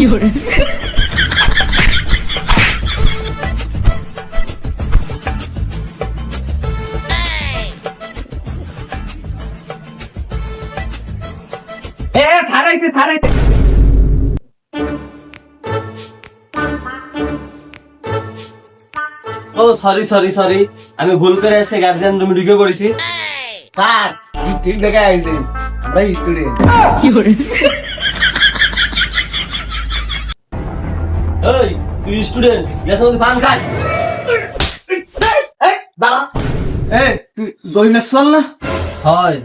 এ থারাইছে থারাইছে ও সরি সরি সরি আমি ভুল করে এসে গার্জিয়ান রুমে ঢুকে পড়েছি। স্যার ঠিক দেখে আইছি। আমরা স্টুডেন্ট এই তুই স্টুডেন্ট মধ্যে পান খাস। দাঁড়া। এ তুই জরিনা চল না? হয়।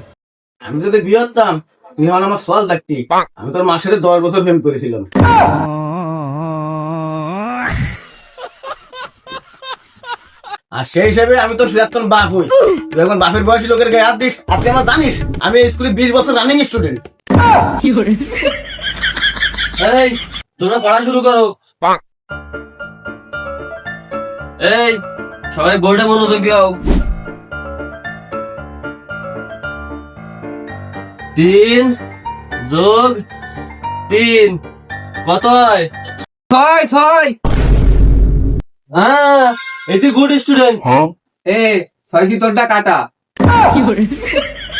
আমি যদি বিয়ে হতাম তুই হল আমার সোয়াল থাকতি। আমি তোর মাসের দশ বছর প্রেম করেছিলাম। আর সেই হিসেবে আমি তোর সিরাত্তন বাপ হই। তুই এখন বাপের বয়সী লোকের গায়ে হাত দিস আর তুই আমার জানিস আমি এই স্কুলে বিশ বছর রানিং স্টুডেন্ট এই তোমরা পড়া শুরু করো। এই সবাই বোর্ডে মনোযোগী হও। তিন যোগ তিন কত হয়? ছয় ছয়। হ্যাঁ এটি গুড স্টুডেন্ট এ ছয় কি তোরটা কাটা?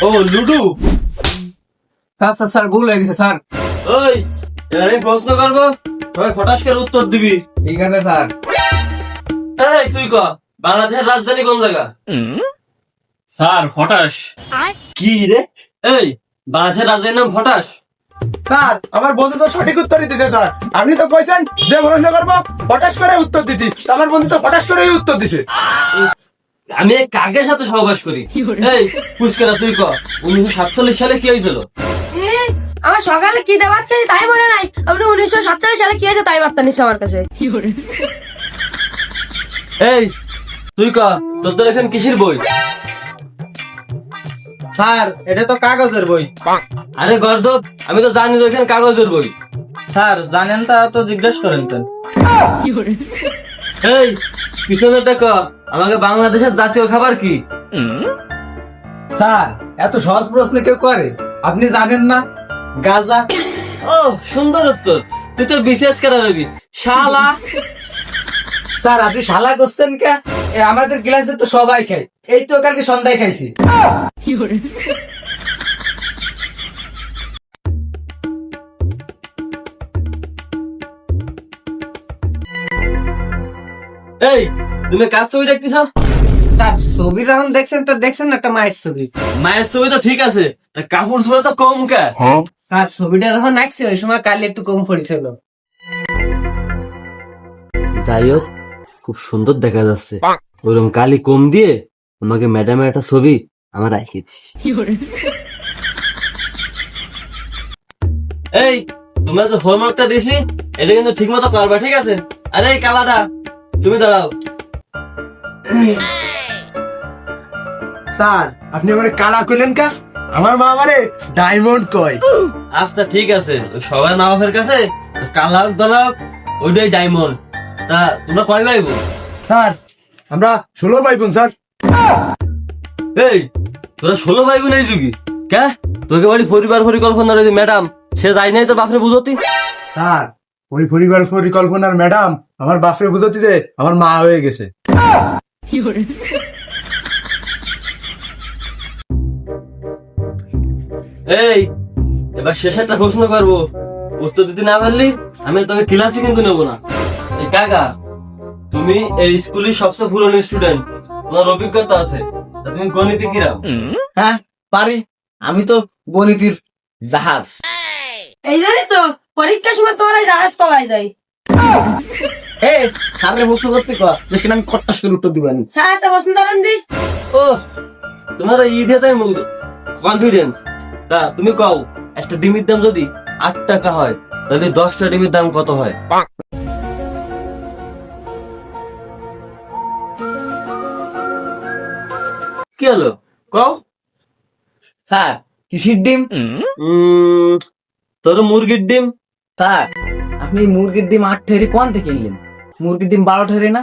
ও লুডু। স্যার স্যার স্যার ভুল হয়ে গেছে স্যার। ওই এবার আমি প্রশ্ন করব। সবাই ফটাস করে উত্তর দিবি। ঠিক আছে স্যার। এই তুই ক? বাংলাদেশের রাজধানী কোন জায়গা? স্যার কি রে? এই বাংলাদেশের রাজধানীর নাম ফটাস স্যার আমার বন্ধু তো সঠিক উত্তর দিতেছে স্যার। আপনি তো কইছেন যে প্রশ্ন করব হঠাৎ করে উত্তর দিতি আমার বন্ধু তো হঠাৎ উত্তর দিছে। আমি এই কাকের সাথে সহবাস করি? এই পুষ্কেরা তুই ক? উনিশশো সাতচল্লিশ সালে কি হয়েছিল? এ, আমার সকালে কি দেওয়ার তাই মনে নাই। আপনি উনিশশো সাতচল্লিশ সালে কি হয়েছে তাই বার্তা নিচ্ছে আমার কাছে। এই তুই ক তোদের এখানে কিসের বই? স্যার এটা তো কাগজের বই। আরে গর্দব আমি তো জানি তো এখানে কাগজের বই। স্যার জানেন তা তো জিজ্ঞেস করেন তো। এই পিছনেরটা ক আমাকে বাংলাদেশের জাতীয় খাবার কি? স্যার এত সহজ প্রশ্ন কেউ করে? আপনি জানেন না? গাজা। ও সুন্দর উত্তর। তুই তো বিশেষ করে রবি শালা। স্যার আপনি শালা করছেন কে? আমাদের ক্লাসে তো সবাই খায়। এই তো কালকে সন্ধ্যায় খাইছি। এই তুমি কাজ ছবি দেখতেছ? স্যার ছবি যখন দেখছেন তো দেখছেন একটা মায়ের ছবি? মায়ের ছবি তো ঠিক আছে তা কাপড় ছবি তো কম কে? স্যার ছবিটা যখন আঁকছে ওই সময় কালি একটু কম পড়েছিল। যাই হোক খুব সুন্দর দেখা যাচ্ছে। ওরকম কালি কম দিয়ে আমাকে ম্যাডামের একটা ছবি আমার রাখি এই তোমরা যে হোমওয়ার্কটা দিছি এটা কিন্তু ঠিক মতো করবা ঠিক আছে? আরে এই কালাটা তুমি দাঁড়াও। স্যার আপনি আমার কালা কইলেন কা? আমার মা আমারে ডায়মন্ড কয়। আচ্ছা ঠিক আছে। সবাই মা বাপের কাছে কালা হোক দলা হোক ওইটাই ডায়মন্ড তা তোমরা কয় ভাই বোন? স্যার আমরা ষোলো ভাই বোন স্যার। এই তোরা ষোলো ভাই বোন এই যুগি? কে? তোকে বাড়ি পরিবার পরিকল্পনার ওই ম্যাডাম। সে যাই নাই তো বাপরে বুঝতি? স্যার ওই পরিবার পরিকল্পনার ম্যাডাম আমার বাপরে বুঝতে যে আমার মা হয়ে গেছে। এই এবার শেষ একটা প্রশ্ন করব। উত্তর দিতে না পারলি আমি তোকে ক্লাসে কিন্তু নেব না। কাকা তুমি এই স্কুলের সবচেয়ে পুরনো স্টুডেন্ট তোমার অভিজ্ঞতা আছে। তুমি গণিতে কিরাম? হ্যাঁ পারি। আমি তো গণিতির জাহাজ। এই জন্যই তো পরীক্ষার সময় তোমার এই জাহাজ তলায় যায়। এ স্যারের প্রশ্ন করতে আমি করে উত্তর দিবেন স্যার একটা প্রশ্ন ধরেন দি। ও তোমার ঈদে তাই কনফিডেন্স তা তুমি কও একটা ডিমের দাম যদি আট টাকা হয় তাহলে দশটা ডিমের দাম কত হয়? কি হলো? কও। স্যার কিসির ডিম? তোর মুরগির ডিম? স্যার আপনি মুরগির ডিম আট ঠেরি কোন থেকে কিনলেন? মুরগির ডিম বারো ঠেরি না?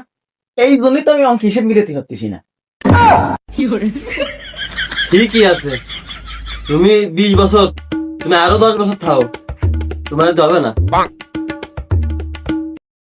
এই জন্যই তো আমি অঙ্ক হিসেব মিলাতে পারতেছি না। ঠিকই আছে। তুমি বিশ বছর তুমি আরও দশ বছর থাও। তোমার তো হবে না।